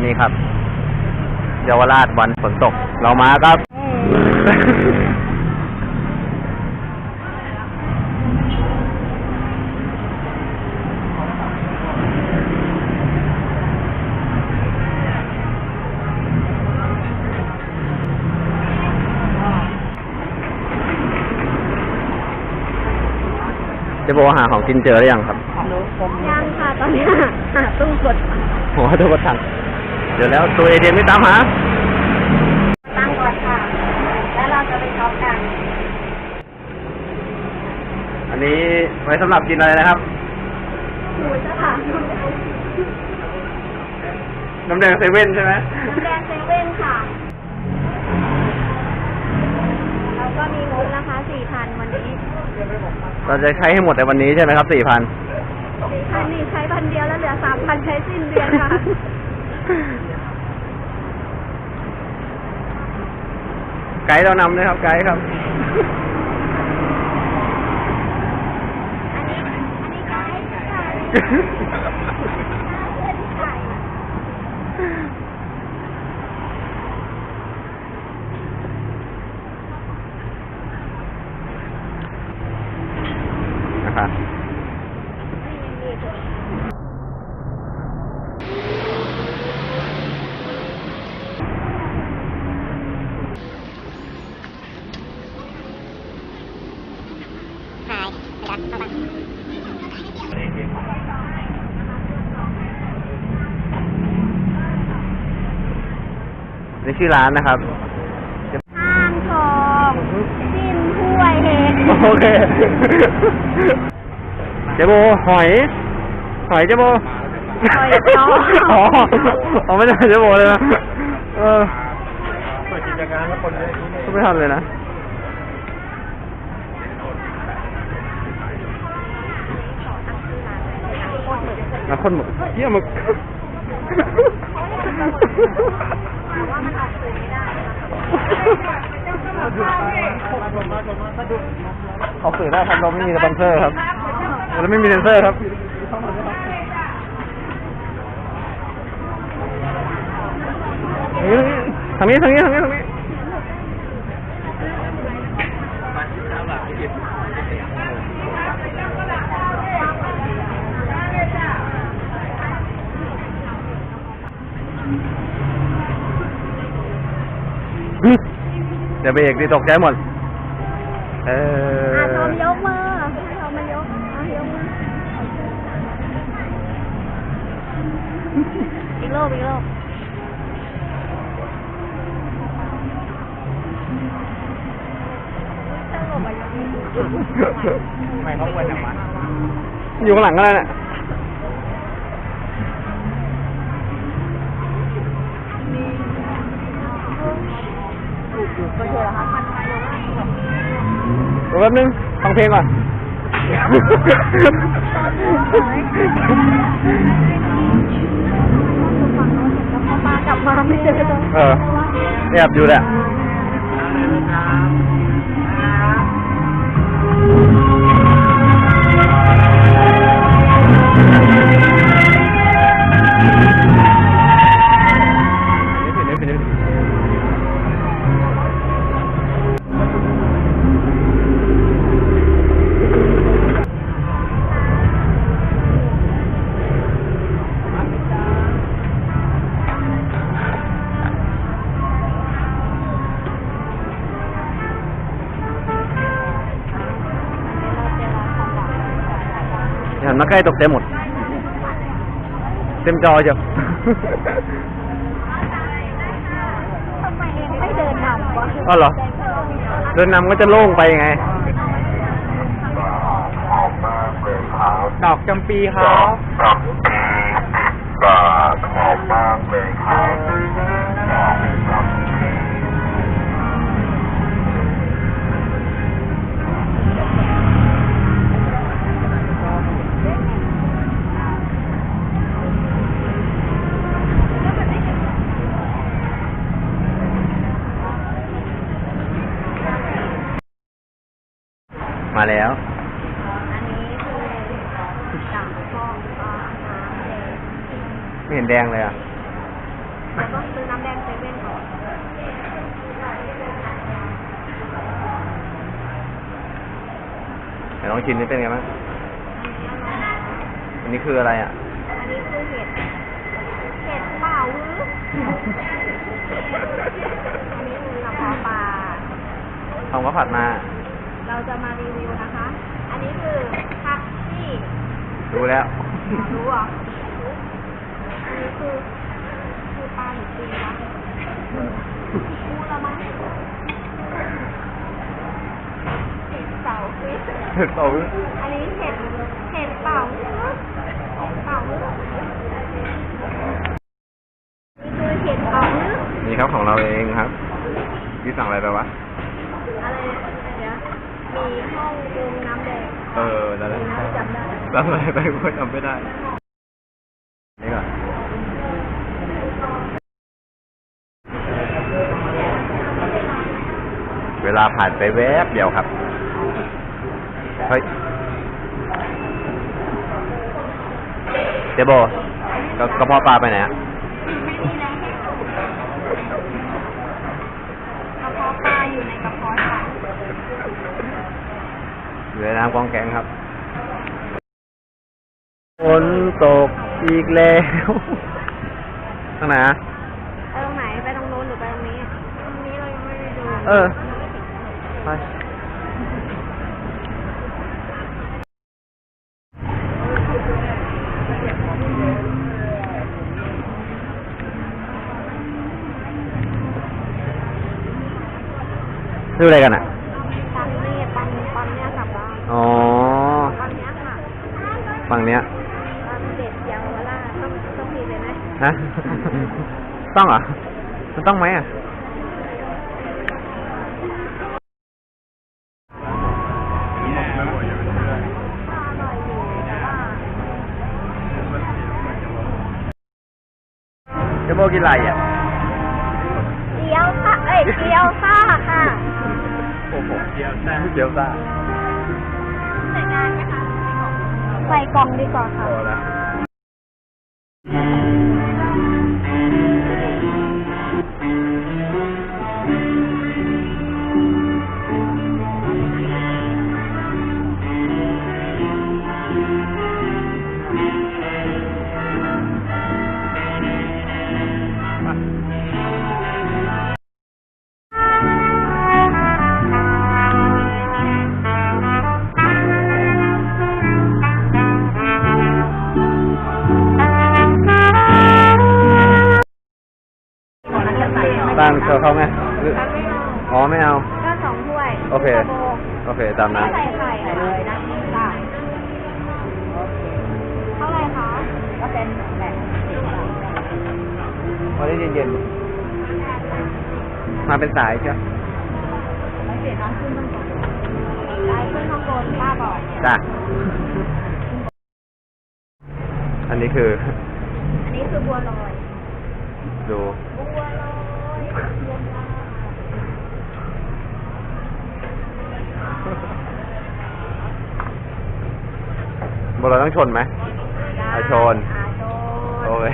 นนี้ครับเยาวราชวันฝนตก เรามาครับ จะบอกว่าหาของกินเจอหรือยังครับ ยังค่ะ ตอนนี้หาตู้กดโอ้โหทุกคนทังเดี๋ยวแล้วตัวเอเดียนไม่ตามหาตั้งก่อนค่ะ แล้วเราจะไปช็อปกัน อันนี้ไว้สำหรับกินอะไรนะครับ หมูจะค่ะน้ำแดงเซเว่นใช่ไหมน้ำแดงเซเว่นค่ะ แล้วก็มีงบนะคะสี่พันวันนี้เราจะใช้ให้หมดในวันนี้ใช่ไหมครับสี่พันสี่พันนี่ใช้พันเดียวแล้วเหลือสามพันใช้สิ้นเดือนค่ะ ไกด์เรานำด้ครับ ไกด์ครับนนี้อันนี้ไกด์ค่ะเพื่อ นไก่นะครับนี่ชื่อร้านนะครับ ห้างทองสิ้นถ้วยเฮกโอเค เจโบหอย หอยเจโบหอยจ้ออ๋ออ๋อไม่ใช่เจโบเลยนะ เออเปิดกิจการแล้วคนเยอะที่นี่ก็ไม่ทันเลยนะ นะคนหมึกเยี่ยหมึก ว่ามันออกสื่อไม่ได้ ออกสื่อได้ครับเราไม่มีสปอนเซอร์ครับเราไม่มีเซนเซอร์ครับทางนี้ทางนี้ทางนี้ทางนี้เดี๋ยวเบรกดิตกใจหมด เอออะทอมยกมือให้ทอมมายกอะยกมืออีกรอบอีกโลกสงบอะยังมีอยู่ทำไมเขาควรจะมาอยู่ข้างหลังก็ได้น่ะ ดี๋ยวแป๊บนึงฟังเพลงก่อนแล้วพอมากลับมาไม่เจอเลยเออแอบดูแหละ หันมาใกล้ตกใจหมด เต็มจอจ้ะทำไมไม่เดินนำวะอ๋อเหรอ เดินนำก็จะโล่งไปไง ดอกจำปีครับ มาแล้วอันนี้คือจากห้องอาบน้ำเลยไม่เห็นแดงเลยอะแล้วก็ซื้อน้ำแดงเซเว่นก่อนไหนลองชิมนี่เป็นไงบ้างอันนี้คืออะไรอะ อันนี้คือเห็ด เห็ดเปล่าหรืออันนี้คือกระเพาะปลาทองก็ผัดมา เราจะมารีวิวนะคะ อันนี้คือผักที่รู้แล้ว รู้เหรออันนี้คือคือปลาหรือปีวะปูละมั้งเห็ดเสาฟิชเต่าอันนี้เห็ดเห็ดเป่าเห็ดเป่านี่คือเห็ดเป่านี่ครับของเราเองครับพี่สั่งอะไรไปวะอะไรเดี๋ยว มีห้องปรุงน้ำแดงเออแหละมีน้ำจำได้สั่งอะไรไปก็จำไม่ได้นี่ก่อนเวลาผ่านไปแวบเดียวครับ เฮ้ยเจโบกระกระเพาะปลาไปไหนอะ ไม่มีแรงให้กระเพาะปลาอยู่ในกระเพาะฉัน อยู่ในน้ำกองแกงครับฝนตกอีกแล้วทางไหนอะไปตรงไหนไปตรงโน้นหรือไปตรงนี้ตรงนี้เรายังไม่ได้ดูเออไปดูอะไรกันอะ ปันนี่ปันปันเนี่ยกลับบ้าน อ๋อ ปันเนี้ยค่ะ ฝั่งเนี้ยปันเด็ดเยาวราชต้องต้องมีเลยไหมฮะ ต้องเหรอ มันต้องไหมอะอร่อยอยู่แต่ว่าเจโบกินอะไรอะเกี๊ยวค่ะ เอ้ยเกี๊ยวซ่าค่ะ โอ้โหเกี๊ยวซ่าเกี๊ยวซ่าใส่งานไหมคะ ใส่กล่องดีกว่าค่ะ พอแล้ว อาอ๋อไม่เอา ก็สองถ้วยโอเคโบโอเค ตามนั้น ใส่ไข่เลยนะค่ะเท่าไหร่คะก็เป็นแบบวันนี้เย็นๆ มาเป็นสายใช่ไหมไม่เปลี่ยนน้องขึ้นข้างบนได้ขึ้นข้างบนป้าบอกจ้ะ อันนี้คือ อันนี้คือบัวลอย ดู บัวลอย บัวลอยบนเราต้องชนไหมอาชนอาชนโอเค